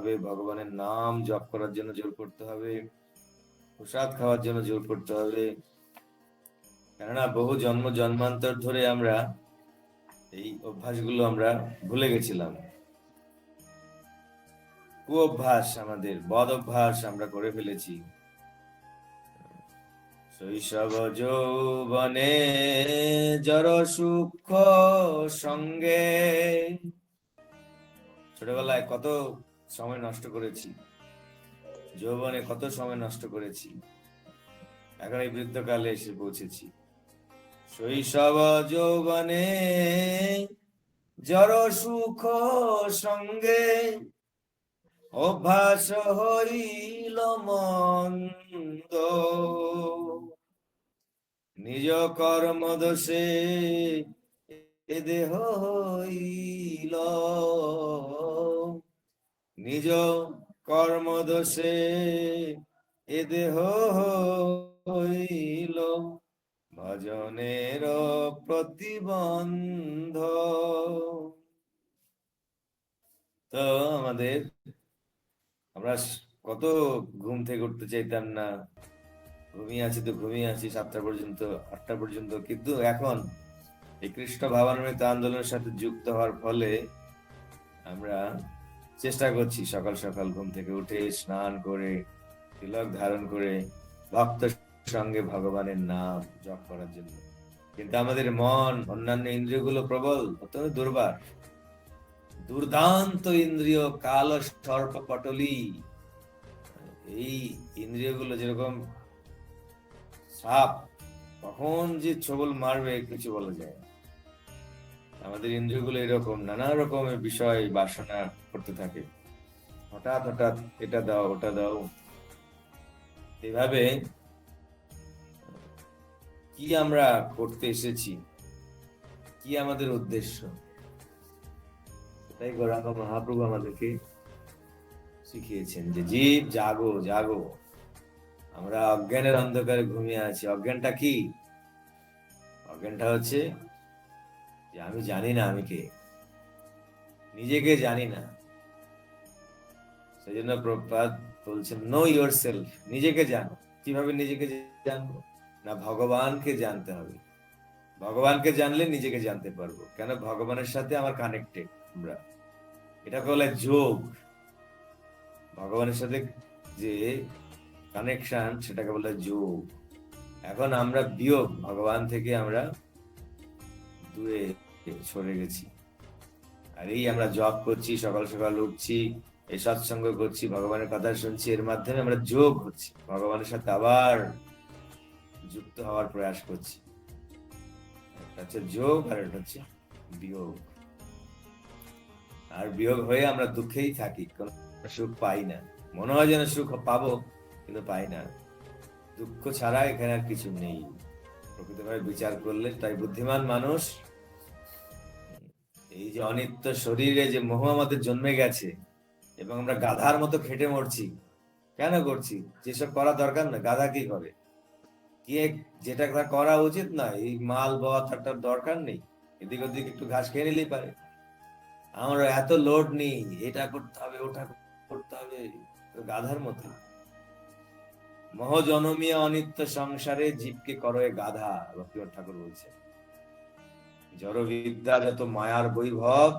হবে, ভগবানের নাম জপ করার জন্য জোর করতে হবে, প্রসাদ খাওয়ার জন্য জোর করতে হবে। কেননা বহু জন্ম জন্মান্তর ধরে আমরা এই অভ্যাসগুলো আমরা ভুলে গেছিলাম। কু অভ্যাস আমাদের, বদ অভ্যাস আমরা করে ফেলেছি। শৈশব যৌবনে জর সুখ সঙ্গে ছোটবেলায় কত সময় নষ্ট করেছি। যৌবনে কত সময় নষ্ট করেছি। এখন এই বৃদ্ধকালে এসে পৌঁছেছি। শৈশব যৌবনে জর সুখ সঙ্গে অভ্যাস হইল মন্দ। নিজ কর্ম দোষে দেহ হইল। নিজ কর্ম দোষে এ দেহ হইল। ভজনের প্রতিবন্ধ। তো আমাদের, আমরা কত ঘুম থেকে উঠতে চাইতাম না। ঘুমিয়ে আছি তো ঘুমিয়ে আছি, সাতটা পর্যন্ত, আটটা পর্যন্ত। কিন্তু এখন এই কৃষ্ণ ভাবান্বিত আন্দোলনের সাথে যুক্ত হওয়ার ফলে আমরা চেষ্টা করছি সকাল সকাল ঘুম থেকে উঠে স্নান করে, তিলক ধারণ করে ভক্ত সঙ্গে ভগবানের নাম জপ করার জন্য। কিন্তু আমাদের মন, অন্যান্য ইন্দ্রিয়গুলো প্রবল, অত্যন্ত দুর্বার। দুর্দান্ত ইন্দ্রিয়, কাল, সর্প, পটলি। এই ইন্দ্রিয়গুলো যেরকম সাপ, কখন যে ছবল মারবে, কিছু বলা যায়। আমাদের ইন্দ্রিয়গুলো এরকম, নানা রকমের বিষয় বাসনা করতে থাকে। হঠাৎ হঠাৎ এটা দাও, ওটা দাও। এভাবে কি আমরা করতে এসেছি? কি আমাদের উদ্দেশ্য? তাই গৌরাঙ্গ মহাপ্রভু আমাদেরকে শিখিয়েছেন যে, জীব, জাগো জাগো। আমরা অজ্ঞানের অন্ধকারে ঘুমিয়ে আছি। অজ্ঞানটা কি? অজ্ঞানটা হচ্ছে যে আমি জানি না আমি কে। নিজেকে জানি না। সেই জন্য প্রপাত বলছেন নো ইয়োর সেলফ নিজেকে জানো। কীভাবে নিজেকে জানব? না, ভগবানকে জানতে হবে। ভগবানকে জানলে নিজেকে জানতে পারব। কেন? ভগবানের সাথে আমার কানেক্টেড আমরা। এটাকে বলে যোগ। ভগবানের সাথে যে কানেকশন সেটাকে বলে যোগ। এখন আমরা বিয়োগ। ভগবান থেকে আমরা দূরে সরে গেছি। আর এই আমরা জব করছি, সকাল সকাল উঠছি, এই সৎসঙ্গ করছি, ভগবানের কথা শুনছি, এর মাধ্যমে আমরা যোগ হচ্ছি। ভগবানের সাথে আবার যুক্ত হওয়ার প্রয়াস করছি। একটা হচ্ছে যোগ আর একটা হচ্ছে বিয়োগ। আর বিয়োগ হয়ে আমরা দুঃখেই থাকি, কোনো সুখ পাই না। মনে হয় যেন সুখ পাবো, কিন্তু পাই না। দুঃখ ছাড়া এখানে আর কিছু নেই। প্রকৃতভাবে বিচার করলে তাই বুদ্ধিমান মানুষ। এই যে অনিত্য শরীরে যে মোহ আমাদের জন্মে গেছে এবং আমরা গাধার মতো খেটে মরছি, কেন করছি? যেসব করা দরকার না, গাধা কি করে? কি যেটা করা উচিত না, এই মাল বওয়া তার দরকার নেই, এদিক ওদিক একটু ঘাস খেয়ে নিলেই পারে। আমরা এত লোড নেই, এটা করতে হবে, ওটা করতে হবে গাধার মতো। মহজনমীয় অনিত্য সংসারে জীবকে করো এ গাধা ঠাকুর যত মায়ার বৈভব,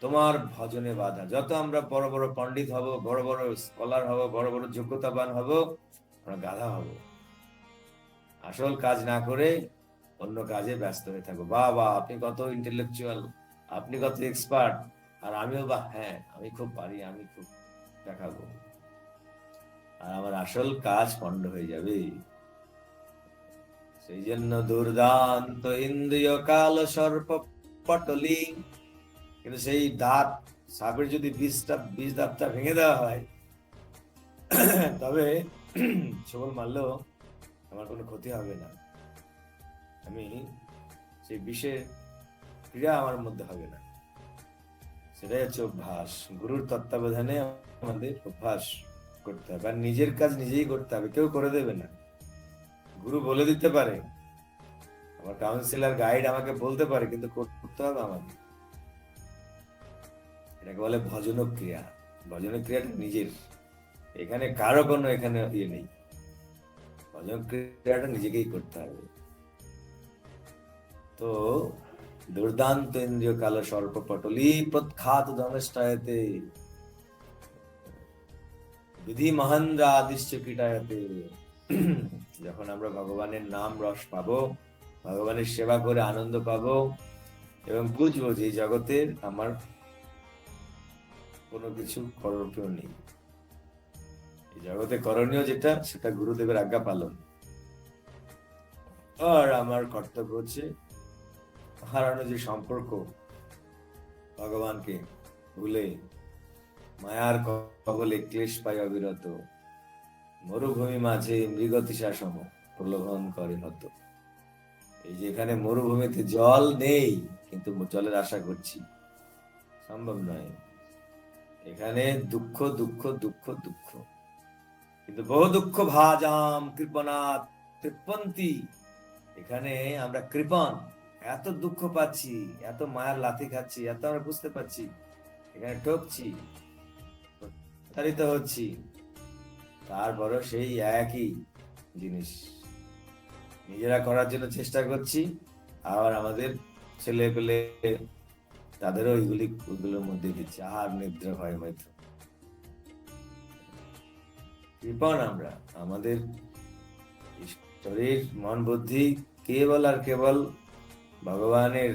তোমার ভজনে বাধা। যত আমরা বড় বড় পণ্ডিত হব, বড় বড় স্কলার হব, বড় বড় যোগ্যতাবান হব, আমরা গাধা হব। আসল কাজ না করে অন্য কাজে ব্যস্ত হয়ে থাকব। বা বা আপনি কত ইন্টেলেকচুয়াল আপনি কত এক্সপার্ট আর আমিও বা হ্যাঁ আমি খুব পারি, আমি খুব দেখাবো। আর আমার আসল কাজ পণ্ড হয়ে যাবে। সেই জন্য দুর্দান্ত ইন্দ্রিয় কাল সর্প পটলি। কিন্তু সেই দাঁত, সাপের যদি বিষটা বিষ দাঁতটা ভেঙে দেওয়া হয়, তবে ছবল মারলেও আমার কোনো ক্ষতি হবে না। আমি সেই বিষের ক্রিয়া আমার মধ্যে হবে না। সেটাই হচ্ছে অভ্যাস। গুরুর তত্ত্বাবধানে আমাদের অভ্যাস। করতে হবে। আর নিজের কাজ নিজেই করতে হবে, কেউ করে দেবে না। গুরু বলে দিতে পারে। আমার কাউন্সিলর গাইড আমাকে বলতে পারে, কিন্তু করতে হবে আমাকে। এটাকে বলে ভজন ক্রিয়া ভজনের ক্রিয়াটা নিজের। এখানে কারও কোনো এখানে ইয়ে নেই। ভজন ক্রিয়াটা নিজেকেই করতে হবে। তো দুর্দান্ত ইন্দ্রিয় কালো সর্প পটলি প্রখ্যাত ধনষ্ঠায়তে বিধি মহেন্দ্র আদিশ্য কীটায়তে। যখন আমরা ভগবানের নাম রস পাবো, ভগবানের সেবা করে আনন্দ পাবো এবং বুঝব যে জগতের আমার কোনো কিছু করণীয় নেই। এই জগতে করণীয় যেটা, সেটা গুরুদেবের আজ্ঞা পালন। আর আমার কর্তব্য হচ্ছে হারানো যে সম্পর্ক ভগবানকে ভুলে মায়ার কবলে ক্লেশ পাই অবিরত। মরুভূমি মাঝে মৃগতিশা সম প্রলোভন করে হত এই যে এখানে মরুভূমিতে জল নেই, কিন্তু জলের আশা করছি। সম্ভব নয়। এখানে দুঃখ দুঃখ দুঃখ দুঃখ। কিন্তু বহু দুঃখ, ভাজাম কৃপনাথ কৃপন্তি এখানে আমরা কৃপন এত দুঃখ পাচ্ছি, এত মায়ের লাথি খাচ্ছি, এত আমরা বুঝতে পারছি। এখানে ঠকছি। প্রতারিত হচ্ছি। তারপরও সেই একই জিনিস। নিজেরা করার জন্য চেষ্টা করছি, আবার আমাদের ছেলে পেলে তাদেরও ওইগুলি ওইগুলোর মধ্যে দিচ্ছে। আর নিদ্রা হয় হয়তো। কৃপণ আমরা, আমাদের শরীর মন বুদ্ধি কেবল আর কেবল ভগবানের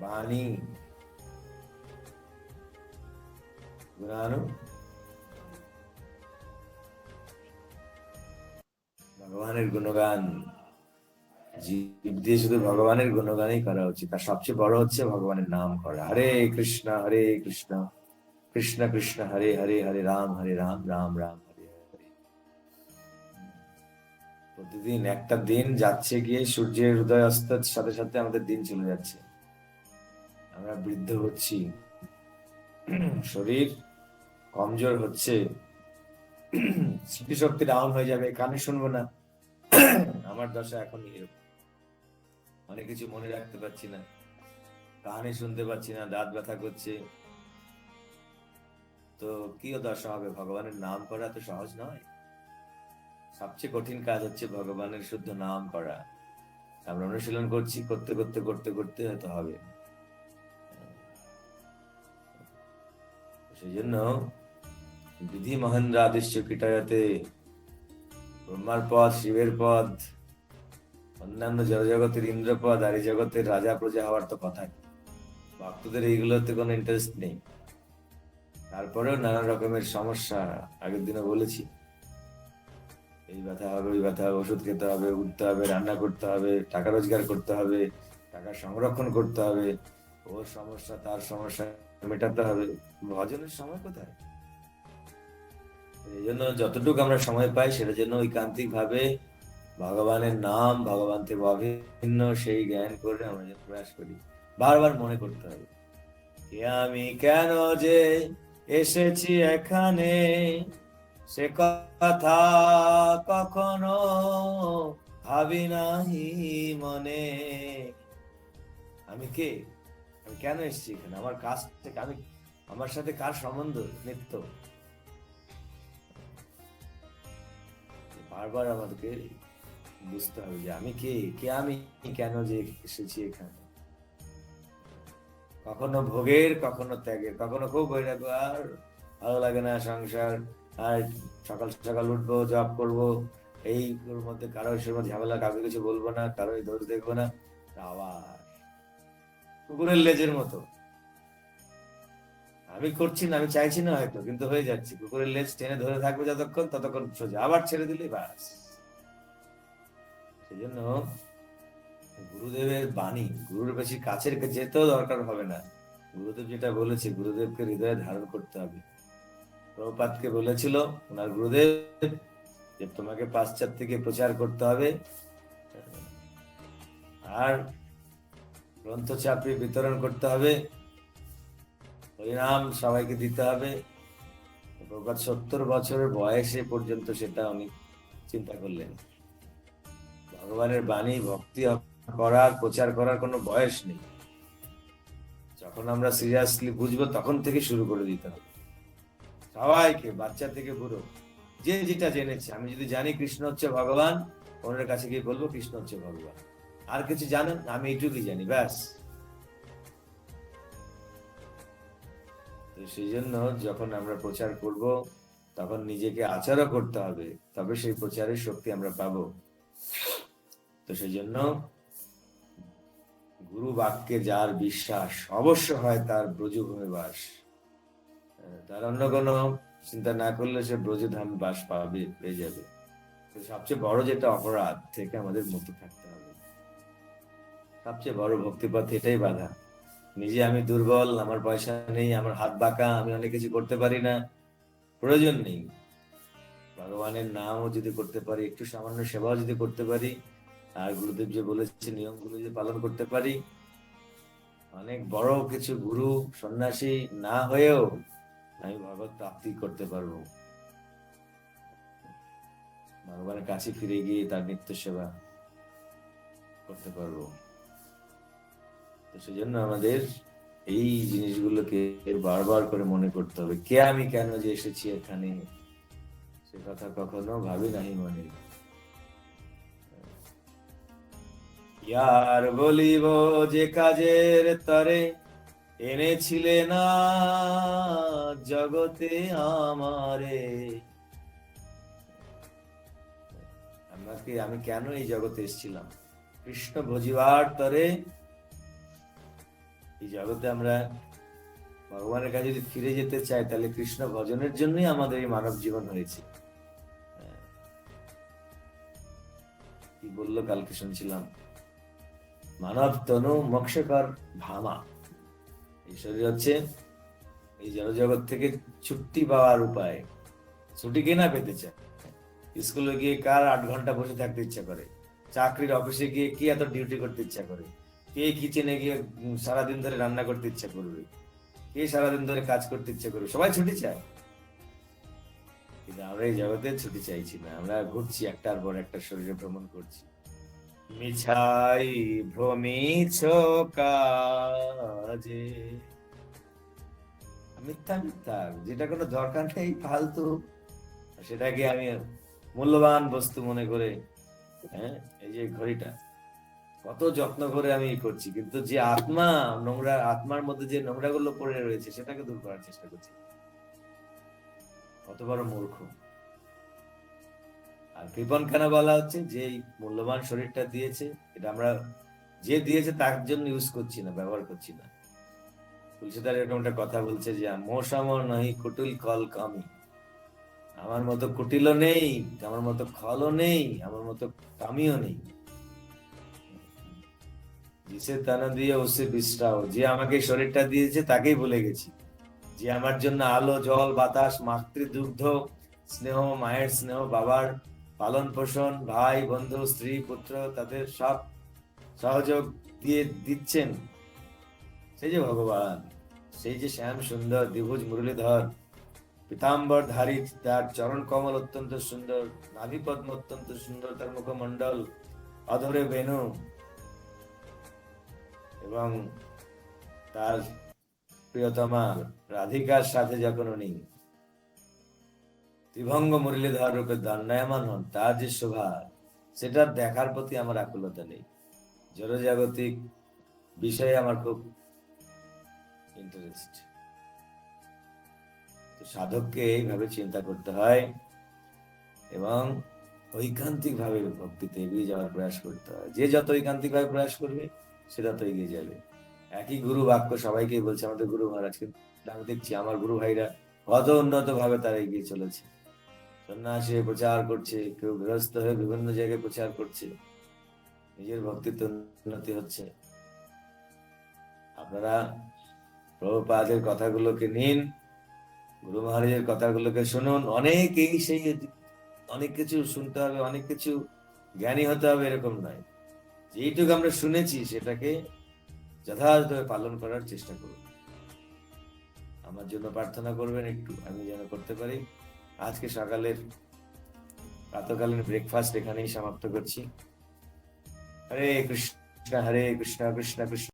বাণী গুণানু ভগবানের গুণগান, জীব দিয়ে শুধু ভগবানের গুণগানই করা উচিত। আর সবচেয়ে বড় হচ্ছে ভগবানের নাম করা। হরে কৃষ্ণ হরে কৃষ্ণ। কৃষ্ণ কৃষ্ণ, হরে হরে হরে রাম হরে রাম রাম রাম, হরে হরে। প্রতিদিন একটা দিন যাচ্ছে গিয়ে সূর্যের উদয় অস্তের সাথে সাথে আমাদের দিন চলে যাচ্ছে। আমরা বৃদ্ধ হচ্ছি। শরীর কমজোর হচ্ছে। স্মৃতিশক্তি ডাউন হয়ে যাবে, কানে শুনব না। আমার দশা এখন এরকম। অনেক কিছু মনে রাখতে পারছি না। কানে শুনতে পাচ্ছি না, দাঁত ব্যথা করছে। তো কি দশা হবে? ভগবানের নাম করা তো সহজ নয়। সবচেয়ে কঠিন কাজ হচ্ছে ভগবানের শুদ্ধ নাম করা। আমরা অনুশীলন করছি, করতে করতে করতে করতে হয়তো হবে। সেই জন্য বিধি মহেন্দ্র আদিশ্য কীটায়াতে ব্রহ্মার পদ শিবের পদ অন্যান্য জগতের ইন্দ্রপদ আর এই জগতের রাজা প্রজা হওয়ার তো কথা। ভক্তদের এইগুলোতে কোনো ইন্টারেস্ট নেই। তারপরেও নানা রকমের সমস্যা আগের দিনে বলেছি। এই ব্যথা হবে, ওই ব্যথা হবে, ওষুধ খেতে হবে, উঠতে হবে, রান্না করতে হবে, টাকা রোজগার করতে হবে, টাকা সংরক্ষণ করতে হবে। ওর সমস্যা, তার সমস্যা মেটাতে হবে। ভজনের সময় কোথায়? এই জন্য যতটুকু আমরা সময় পাই সেটা জন্য ঐকান্তিক ভাবে ভগবানের নাম ভগবান থেকে অভিন্ন সেই জ্ঞান করে আমরা প্রয়াস করি। বারবার মনে করতে হবে আমি কেন যে এসেছি এখানে? সে কথা কখনো ভাবি নাহি মনে। আমি কে? আমি কেন এসেছি এখানে? আমার কাজ থেকে আমি আমার সাথে কার সম্বন্ধ? নিত্য। বারবার আমাদেরকে বুঝতে হবে যে আমি কে? কে আমি? কেন যে এসেছি এখানে? কখনো ভোগের, কখনো ত্যাগের, কখনো খুব বৈরাগ্য আর ভালো লাগে না সংসার, আর সকাল সকাল উঠবো জব করব, এই মধ্যে কারও মধ্যে ঝামেলা, কাউকে কিছু বলব না কারও দোষ দেখব না আবার কুকুরের লেজের মতো। আমি করছি না, আমি চাইছি না হয়তো, কিন্তু হয়ে যাচ্ছে। কুকুরের লেজ টেনে ধরে থাকবে যতক্ষণ, ততক্ষণ সোজা। আবার ছেড়ে দিলে বাস সেই জন্য গুরুদেবের বাণী, গুরুর বেশি কাছের যেতেও দরকার হবে না। গুরুদেব যেটা বলেছে, গুরুদেবকে হৃদয়ে ধারণ করতে হবে। প্রভুপাতকে বলেছিল, ওনার গুরুদেব, যে তোমাকে পাশ্চাত্য থেকে প্রচার করতে হবে, আর গ্রন্থ চাপিয়ে বিতরণ করতে হবে হরিনাম সবাইকে দিতে হবে। প্রকাশ সত্তর বছরের বয়সে পর্যন্ত সেটা উনি চিন্তা করলেন। ভগবানের বাণী, ভক্তি করার, প্রচার করার কোনো বয়স নেই। যখন আমরা সিরিয়াসলি বুঝব, তখন থেকে শুরু করে দিতে হবে। সবাইকে, বাচ্চা থেকে বুড়ো, যে যেটা জেনেছে। আমি যদি জানি কৃষ্ণ হচ্ছে ভগবান ওনার কাছে গিয়ে বলব কৃষ্ণ হচ্ছে ভগবান। আর কিছু জানেন? আমি এইটুকুই জানি, ব্যাস। তো সেই জন্য যখন আমরা প্রচার করব, তখন নিজেকে আচারও করতে হবে, তবে সেই প্রচারের শক্তি আমরা পাবো। তো সেই জন্য গুরু বাক্যে যার বিশ্বাস অবশ্য হয় তার ব্রজভূমি বাস। তার অন্য কোনো চিন্তা না করলে সে ব্রজধাম বাস পাবে, পেয়ে যাবে। তো সবচেয়ে বড় যেটা অপরাধ, থেকে আমাদের মুক্ত থাকতে হবে। সবচেয়ে বড় ভক্তিপথ এটাই বাধা। নিজে আমি দুর্বল, আমার পয়সা নেই, আমার হাত বাঁকা, আমি অনেক কিছু করতে পারি না। প্রয়োজন নেই। ভগবানের নামও যদি করতে পারি, একটু সামান্য সেবাও যদি করতে পারি, আর গুরুদেব যে বলেছে, নিয়মগুলো যদি পালন করতে পারি, অনেক বড় কিছু গুরু, সন্ন্যাসী না হয়েও আমি ভগবত প্রাপ্তি করতে পারব। ভগবানের কাছে ফিরে গিয়ে তার নিত্য সেবা করতে পারব। সেজন্য আমাদের এই জিনিসগুলোকে বারবার করে মনে করতে হবে। কে আমি কেন যে এসেছি এখানে? সে কথা কখনো ভাবি নাহি মনে। ইয়ার বলিব যে কাজের তরে এনেছিলে না জগতে আমারে। আমাকে আমি কেন এই জগতে এসেছিলাম? কৃষ্ণ ভজিবার তরে এই জগতে আমরা ভগবানের কাছে যদি ফিরে যেতে চাই, তাহলে কৃষ্ণ ভজনের জন্যই আমাদের এই মানব জীবন হয়েছে। হ্যাঁ। কি বলল? কালকে শুনছিলাম, মানব তনু মোক্ষকর ভামা। এই শরীর হচ্ছে এই জড়জগৎ থেকে ছুটি পাওয়ার উপায়। ছুটি কে না পেতে চায়? স্কুলে গিয়ে কার আট ঘণ্টা বসে থাকতে ইচ্ছা করে? চাকরির অফিসে গিয়ে কি এত ডিউটি করতে ইচ্ছা করে? কে কিচেনে গিয়ে সারাদিন ধরে রান্না করতে ইচ্ছা করবে? কে সারাদিন ধরে কাজ করতে ইচ্ছা করবে? সবাই ছুটি চায়। কিন্তু আমরা এই জগতে ছুটি চাইছি না। আমরা ঘুরছি একটার পর একটা শরীরে ভ্রমণ করছি। মিছাই ভ্রমিছ কাজে মিথ্যা মিথ্যা। যেটা কোনো দরকার নেই, ফালতু। সেটাকে আমি মূল্যবান বস্তু মনে করে হ্যাঁ এই যে ঘড়িটা। কত যত্ন করে আমি করছি। কিন্তু যে আত্মা, নোংরা, আত্মার মধ্যে যে নোংরা গুলো পড়ে রয়েছে, সেটাকে দূর করার চেষ্টা করছি। কত বড় মূর্খ। আর কৃপন কেন বলা হচ্ছে? যে মূল্যবান শরীরটা দিয়েছে, এটা আমরা যে দিয়েছে তার জন্য ইউজ করছি না, ব্যবহার করছি না। তুলসীদার এরকম একটা কথা বলছে যে মৌসাম নহি কুটিল কল কামি। আমার মতো কুটিলও নেই, আমার মতো খলও নেই, আমার মতো কামিও নেই। জিসে তানা দিয়ে ওসে বিশ্রাও যে আমাকে শরীরটা দিয়েছে তাকেই ভুলে গেছি। যে আমার জন্য আলো, জল, বাতাস, মাতৃ, দুগ্ধ, স্নেহ, মায়ের স্নেহ, বাবার পালন পোষণ, ভাই, বন্ধু, স্ত্রী, পুত্র তাদের সব সহযোগ দিয়ে দিচ্ছেন। সেই যে ভগবান, সেই যে শ্যাম সুন্দর, দ্বিভুজ মুরলীধর, পীতাম্বর ধারী, তার চরণ কমল অত্যন্ত সুন্দর নাভি পদ্ম অত্যন্ত সুন্দর, তার মুখমণ্ডল অধরে বেনু এবং তার প্রিয়তমা রাধিকার সাথে যখন উনি ত্রিভঙ্গ মুরলীধর রূপে দণ্ডায়মান হন, তার যে শোভা, সেটা দেখার প্রতি আমার আকুলতা নেই। জড়জাগতিক বিষয়ে আমার খুব ইন্টারেস্ট সাধককে এইভাবে চিন্তা করতে হয় এবং ঐকান্তিক ভাবে ভক্তিতে এগিয়ে যাওয়ার প্রয়াস করতে হয়। যে যত ঐকান্তিক ভাবে প্রয়াস করবে সে তত এগিয়ে যাবে। একই গুরু বাক্য সবাইকে বলছে, আমাদের গুরু মহারাজ কিন্তু আমি দেখছি আমার গুরু ভাইরা কত উন্নত ভাবে তারা এগিয়ে চলেছে। সন্ন্যাসী হয়ে প্রচার করছে, কেউ গৃহস্থ হয়ে বিভিন্ন জায়গায় প্রচার করছে। নিজের ভক্তিতে উন্নতি হচ্ছে। আপনারা প্রভুপাদের কথাগুলোকে নিন, গুরু মহারাজের কথাগুলোকে শুনুন। অনেকেই সেই অনেক কিছু শুনতে হবে, অনেক কিছু জ্ঞানী হতে হবে, এরকম নয়। যেইটুকু আমরা শুনেছি, সেটাকে যথাযথভাবে পালন করার চেষ্টা করুন। আমার জন্য প্রার্থনা করবেন একটু, আমি যেন করতে পারি। আজকে সকালের, প্রাতকালীন ব্রেকফাস্ট এখানেই সমাপ্ত করছি। হরে কৃষ্ণ হরে কৃষ্ণ কৃষ্ণ কৃষ্ণ।